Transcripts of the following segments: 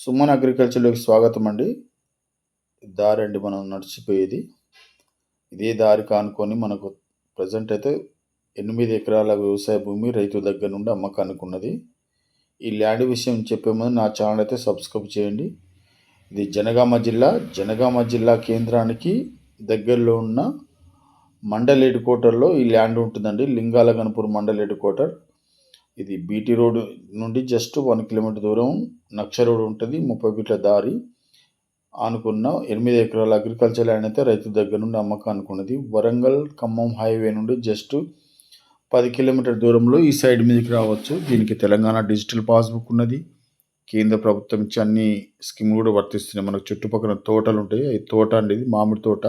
సుమన్ అగ్రికల్చర్లోకి స్వాగతం అండి. దారి అండి మనం నడిచిపోయేది. ఇదే దారి కానుకొని మనకు ప్రజెంట్ అయితే ఎనిమిది ఎకరాల వ్యవసాయ భూమి రైతు దగ్గర నుండి అమ్మకానికి ఉన్నది. ఈ ల్యాండ్ విషయం చెప్పే ముందు నా ఛానల్ అయితే సబ్స్క్రైబ్ చేయండి. ఇది జనగామ జిల్లా. జనగామ జిల్లా కేంద్రానికి దగ్గరలో ఉన్న మండల్ హెడ్ క్వార్టర్లో ఈ ల్యాండ్ ఉంటుందండి. లింగాల గణపూర్ మండల్ హెడ్ క్వార్టర్ ఇది బీటీ రోడ్ నుండి జస్ట్ వన్ కిలోమీటర్ దూరం నక్ష రోడ్ ఉంటుంది. ముప్పై ఫీట్ల దారి అనుకున్న ఎనిమిది ఎకరాల అగ్రికల్చర్ ల్యాండ్ అయితే రైతు దగ్గర నుండి అమ్మకానికి ఉన్నది. వరంగల్ ఖమ్మం హైవే నుండి జస్ట్ పది కిలోమీటర్ దూరంలో ఈ సైడ్ మీదకి రావచ్చు. దీనికి తెలంగాణ డిజిటల్ పాస్బుక్ ఉన్నది. కేంద్ర ప్రభుత్వం ఇచ్చే అన్ని స్కీమ్లు కూడా వర్తిస్తున్నాయి. మనకు చుట్టుపక్కల తోటలు ఉంటాయి. ఈ తోట అండి ఇది మామిడి తోట.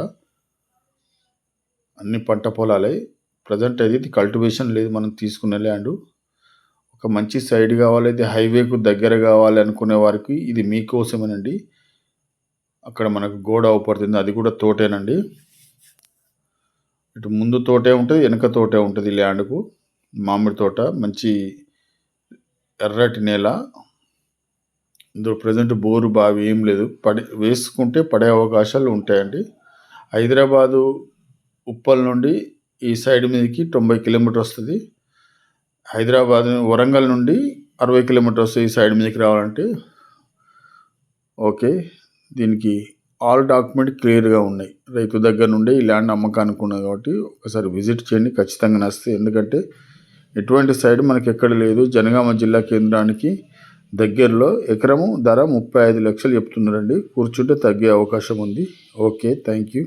అన్ని పంట పొలాలే. ప్రజెంట్ అయితే ఇది కల్టివేషన్ లేదు. మనం తీసుకునే ల్యాండ్. ఒక మంచి సైడ్ కావాలి అయితే హైవేకు దగ్గర కావాలి అనుకునే వారికి ఇది మీకోసమేనండి అక్కడ మనకు గోడ అవపడుతుంది అది కూడా తోటేనండి. ఇటు ముందు తోటే ఉంటుంది వెనక తోటే ఉంటుంది ల్యాండ్కు. మామిడి తోట మంచి ఎర్రటి నేల. ఇందులో ప్రజెంట్ బోరు బావి ఏం లేదు. పడే వేసుకుంటే పడే అవకాశాలు ఉంటాయండి. హైదరాబాదు ఉప్పల్ నుండి ఈ సైడ్ మీదకి తొంభై కిలోమీటర్ వస్తుంది. హైదరాబాద్ వరంగల్ నుండి అరవై కిలోమీటర్స్ ఈ సైడ్ మీదకి రావాలంటే ఓకే దీనికి ఆల్ డాక్యుమెంట్ క్లియర్గా ఉన్నాయి. రైతు దగ్గర నుండి ఈ ల్యాండ్ అమ్మకానికి ఉన్నది కాబట్టి ఒకసారి విజిట్ చేయండి ఖచ్చితంగా నస్తే ఎందుకంటే ఎటువంటి సైడ్ మనకి ఎక్కడ లేదు. జనగామ జిల్లా కేంద్రానికి దగ్గరలో ఎకరము ధర ముప్పై ఐదు లక్షలు చెప్తున్నారండి. కూర్చుంటే తగ్గే అవకాశం ఉంది. Okay thank you.